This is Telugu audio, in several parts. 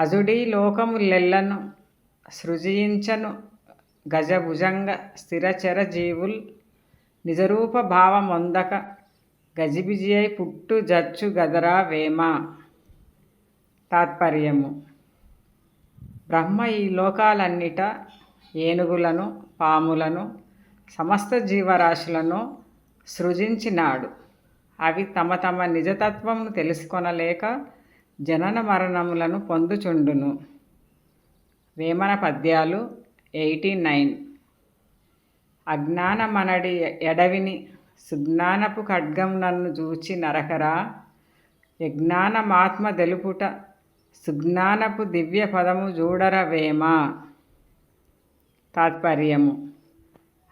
అజుడీ లోకములెల్లను సృజించను గజభుజంగ స్థిరచర జీవుల్ నిజరూప భావమొందక గజిబిజియై పుట్టు జచ్చు గదరా వేమ. తాత్పర్యము. బ్రహ్మ ఈ లోకాలన్నిట ఏనుగులను పాములను సమస్త జీవరాశులను సృజించినాడు. అవి తమ తమ నిజతత్వమును తెలుసుకొనలేక జనన మరణములను పొందుచుండును. వేమన పద్యాలు ఎయిటీ నైన్. అజ్ఞానమనడి ఎడవిని సుజ్ఞానపు ఖడ్గం నన్ను చూచి నరకరా. యజ్ఞానమాత్మ తెలుపుట సుజ్ఞానపు దివ్య పదము చూడరవేమ తాత్పర్యము.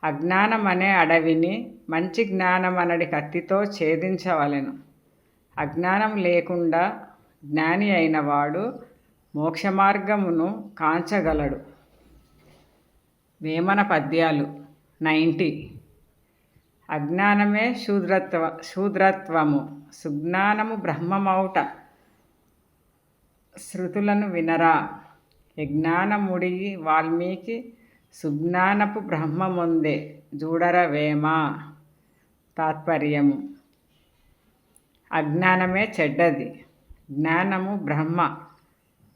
అజ్ఞానమనే అడవిని మంచి జ్ఞానమనడి కత్తితో ఛేదించవలెను. అజ్ఞానం లేకుండా జ్ఞాని అయినవాడు మోక్షమార్గమును కాంచగలడు. వేమన పద్యాలు నైంటీ. అజ్ఞానమే శూద్రత్వ శూద్రత్వము సుజ్ఞానము బ్రహ్మమౌట. శృతులను వినరా. యజ్ఞానముడి వాల్మీకి సుజ్ఞానపు బ్రహ్మముందే. చూడరవేమ తాత్పర్యము. అజ్ఞానమే చెడ్డది. జ్ఞానము బ్రహ్మ.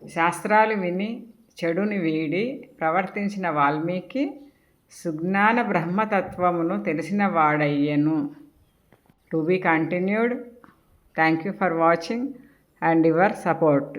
శాస్త్రాలు విని చెడుని వీడి ప్రవర్తించిన వాల్మీకి సుజ్ఞాన బ్రహ్మతత్వమును తెలిసిన వాడయ్యను. To be continued. Thank you for watching and your support.